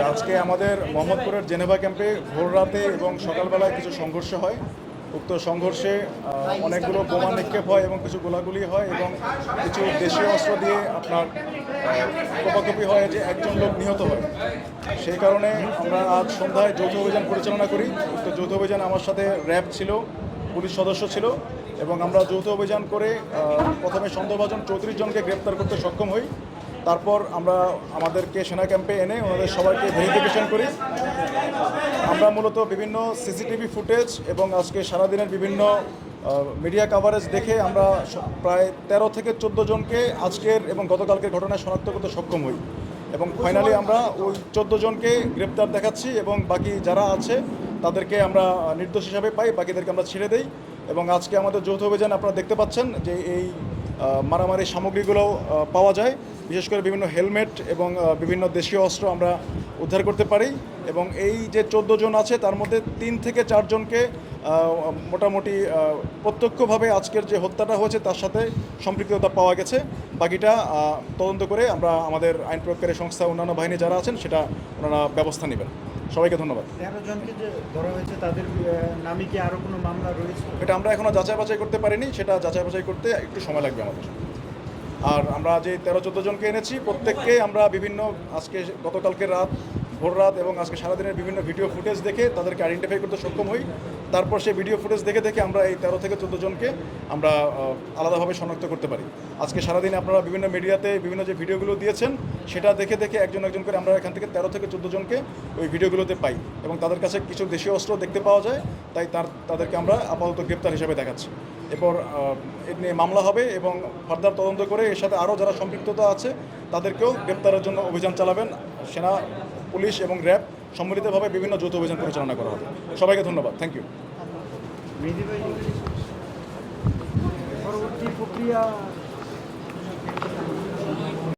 আচ্ছা আজকে আমাদের মোহাম্মদপুরের জেনেভা ক্যাম্পে ভোর রাতে এবং সকালবেলায় কিছু সংঘর্ষ হয়। উক্ত সংঘর্ষে অনেকগুলো বোমা নিক্ষেপ হয় এবং কিছু গোলাগুলি হয় এবং কিছু দেশীয় অস্ত্র দিয়ে আপনার কোপাকুপি হয় যে একজন লোক নিহত হয়। সেই কারণে আমরা আজ সন্ধ্যায় যৌথ অভিযান পরিচালনা করি। উক্ত যৌথ অভিযান আমার সাথে র্যাব ছিল, পুলিশ সদস্য ছিল এবং আমরা যৌথ অভিযান করে প্রথমে সন্দেহভাজন চৌত্রিশ জনকে গ্রেপ্তার করতে সক্ষম হই। তারপর আমরা আমাদেরকে সেনা ক্যাম্পে এনে ওনাদের সবাইকে ভেরিফিকেশন করি। আমরা মূলত বিভিন্ন সিসিটিভি ফুটেজ এবং আজকে সারাদিনের বিভিন্ন মিডিয়া কাভারেজ দেখে আমরা প্রায় তেরো থেকে চোদ্দ জনকে আজকের এবং গতকালকের ঘটনায় শনাক্ত করতে সক্ষম হই। এবং ফাইনালি আমরা ওই চোদ্দ জনকে গ্রেপ্তার দেখাচ্ছি এবং বাকি যারা আছে তাদেরকে আমরা নির্দোষ হিসাবে পাই, বাকিদেরকে আমরা ছেড়ে দেই। এবং আজকে আমাদের যৌথ অভিযান আপনারা দেখতে পাচ্ছেন যে এই মারামারি সামগ্রীগুলো পাওয়া যায়। বিশেষ করে বিভিন্ন হেলমেট এবং বিভিন্ন দেশীয় অস্ত্র আমরা উদ্ধার করতে পারি এবং এই যে চোদ্দ জন আছে তার মধ্যে তিন থেকে চারজনকে মোটামুটি প্রত্যক্ষভাবে আজকের যে হত্যাটা হয়েছে তার সাথে সম্পৃক্ততা পাওয়া গেছে। বাকিটা তদন্ত করে আমরা আমাদের আইন প্রয়োগকারী সংস্থা অন্যান্য বাহিনী যারা আছেন সেটা ওনারা ব্যবস্থা নেবেন। সবাইকে ধন্যবাদ। তেরো জনকে যে ধরা হয়েছে তাদের আহ, নামে কি আরও কোনো মামলা রয়েছে? এটা আমরা এখনও যাচাই বাছাই করতে পারিনি সেটা যাচাই বাছাই করতে একটু সময় লাগবে আমাদের। আর আমরা যে তেরো, চোদ্দ জনকে এনেছি, প্রত্যেককে আমরা বিভিন্ন, আজকে গতকালকে রাত, ভোর রাত এবং আজকে সারাদিনের বিভিন্ন ভিডিও ফুটেজ দেখে তাদেরকে আইডেন্টিফাই করতে সক্ষম হই। তারপর সেই ভিডিও ফুটেজ দেখে দেখে আমরা এই তেরো থেকে চোদ্দ জনকে আমরা আলাদাভাবে শনাক্ত করতে পারি। আজকে সারাদিন আপনারা বিভিন্ন মিডিয়াতে বিভিন্ন যে ভিডিওগুলো দিয়েছেন, সেটা দেখে দেখে একজন একজন করে আমরা এখান থেকে তেরো থেকে চোদ্দ জনকে ওই ভিডিওগুলোতে পাই এবং তাদের কাছে কিছু দেশীয় অস্ত্র দেখতে পাওয়া যায়, তাই তার, তাদেরকে আমরা আপাতত গ্রেপ্তার হিসেবে দেখাচ্ছি। এরপর নিয়ে মামলা হবে এবং ফার্দার তদন্ত করে এর সাথে আরও যারা সম্পৃক্ততা আছে, তাদেরকেও গ্রেপ্তারের জন্য অভিযান চালাবেন। সেনা, পুলিশ এবং র্যাব সম্মিলিতভাবে বিভিন্ন যৌথ অভিযান পরিচালনা করা হবে। সবাইকে ধন্যবাদ। থ্যাংক ইউ পরবর্তী প্রক্রিয়া